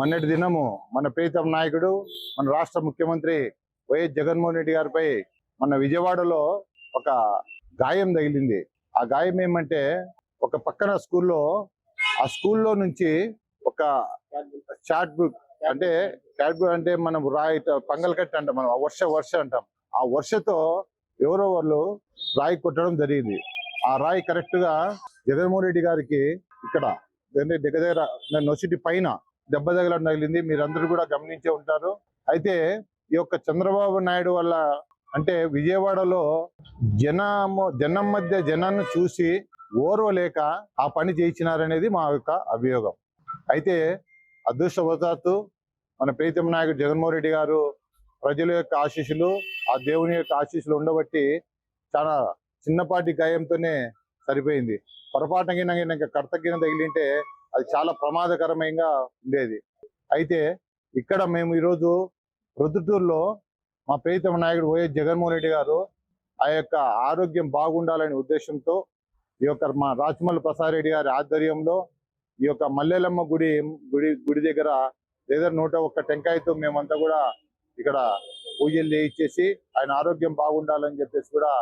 మొన్నటి దినము మన ప్రీతం నాయకుడు మన రాష్ట్ర ముఖ్యమంత్రి వైఎస్ జగన్మోహన్ రెడ్డి గారిపై మన విజయవాడలో ఒక గాయం తగిలింది. ఆ గాయం ఏమంటే ఒక పక్కన స్కూల్లో ఆ స్కూల్లో నుంచి ఒక చాట్ బుక్ అంటే చాట్ బుక్ అంటే మనం రాయి పంగల్ కట్టి అంటాం మనం ఆ వర్ష వర్ష అంటాం. ఆ వర్షతో ఎవరో వాళ్ళు రాయి కొట్టడం జరిగింది. ఆ రాయి కరెక్ట్గా జగన్మోహన్ రెడ్డి గారికి ఇక్కడ దగ్గర దగ్గర నొసిటి పైన దెబ్బ తగలడం తగిలింది. మీరందరూ కూడా గమనించే ఉంటారు. అయితే ఈ యొక్క చంద్రబాబు నాయుడు వల్ల అంటే విజయవాడలో జనము జనం మధ్య జనాన్ని చూసి ఓర్వలేక ఆ పని చేయించినారనేది మా యొక్క అభియోగం. అయితే అదృష్టవశాత్తు మన ప్రీతం నాయకుడు జగన్మోహన్ రెడ్డి గారు ప్రజల యొక్క ఆశీస్సులు ఆ దేవుని యొక్క ఆశీస్సులు ఉండబట్టి చాలా చిన్నపాటి గాయంతోనే సరిపోయింది. పొరపాటున గిన గిన కర్తగిన తగిలింటే అది చాలా ప్రమాదకరమైన ఉండేది. అయితే ఇక్కడ మేము ఈరోజు ప్రొద్దుటూరులో మా ప్రీతమ నాయకుడు వైఎస్ జగన్మోహన్ రెడ్డి గారు ఆ యొక్క ఆరోగ్యం బాగుండాలనే ఉద్దేశంతో ఈ యొక్క మా రాచమల్లి ప్రసాద్ రెడ్డి గారి ఆధ్వర్యంలో ఈ యొక్క మల్లెలమ్మ గుడి గుడి గుడి దగ్గర లేదా నూట ఒక్క టెంకాయతో మేమంతా కూడా ఇక్కడ పూజలు చేయించేసి ఆయన ఆరోగ్యం బాగుండాలని చెప్పేసి కూడా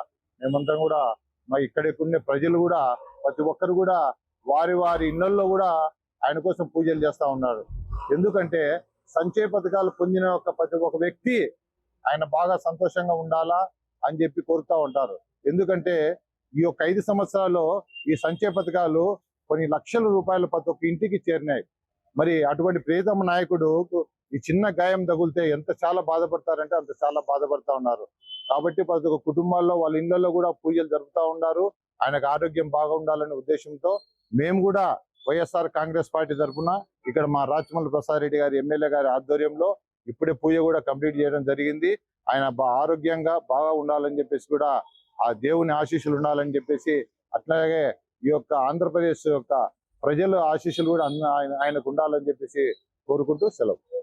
మేమంతా కూడా మరి ఇక్కడ ఉండే ప్రజలు కూడా ప్రతి ఒక్కరు కూడా వారి వారి ఇళ్ళలో కూడా ఆయన కోసం పూజలు చేస్తా ఉన్నారు. ఎందుకంటే సంచయ పథకాలు పొందిన ఒక ప్రతి ఒక్క వ్యక్తి ఆయన బాగా సంతోషంగా ఉండాలా అని చెప్పి కోరుతా ఉంటారు. ఎందుకంటే ఈ యొక్క ఐదు సంవత్సరాల్లో ఈ సంచయ పథకాలు కొన్ని లక్షల రూపాయలు ప్రతి ఒక్క ఇంటికి చేరినాయి. మరి అటువంటి ప్రియతమ నాయకుడు ఈ చిన్న గాయం తగిలితే ఎంత చాలా బాధపడతారంటే అంత చాలా బాధపడతా ఉన్నారు. కాబట్టి ప్రతి ఒక్క కుటుంబాల్లో వాళ్ళ ఇళ్ళలో కూడా పూజలు జరుపుతా ఉన్నారు. ఆయనకు ఆరోగ్యం బాగా ఉండాలనే ఉద్దేశంతో మేము కూడా వైఎస్ఆర్ కాంగ్రెస్ పార్టీ తరఫున ఇక్కడ మా రాచమల్లి ప్రసాద్ రెడ్డి గారి ఎమ్మెల్యే గారి ఆధ్వర్యంలో ఇప్పుడే పూజ కూడా కంప్లీట్ చేయడం జరిగింది. ఆయన బా- ఆరోగ్యంగా బాగా ఉండాలని చెప్పేసి కూడా ఆ దేవుని ఆశీస్సులు ఉండాలని చెప్పేసి అట్లాగే ఈ యొక్క ఆంధ్రప్రదేశ్ యొక్క ప్రజల ఆశీస్సులు కూడా ఆయన ఆయనకు ఉండాలని చెప్పేసి కోరుకుంటూ సెలవు.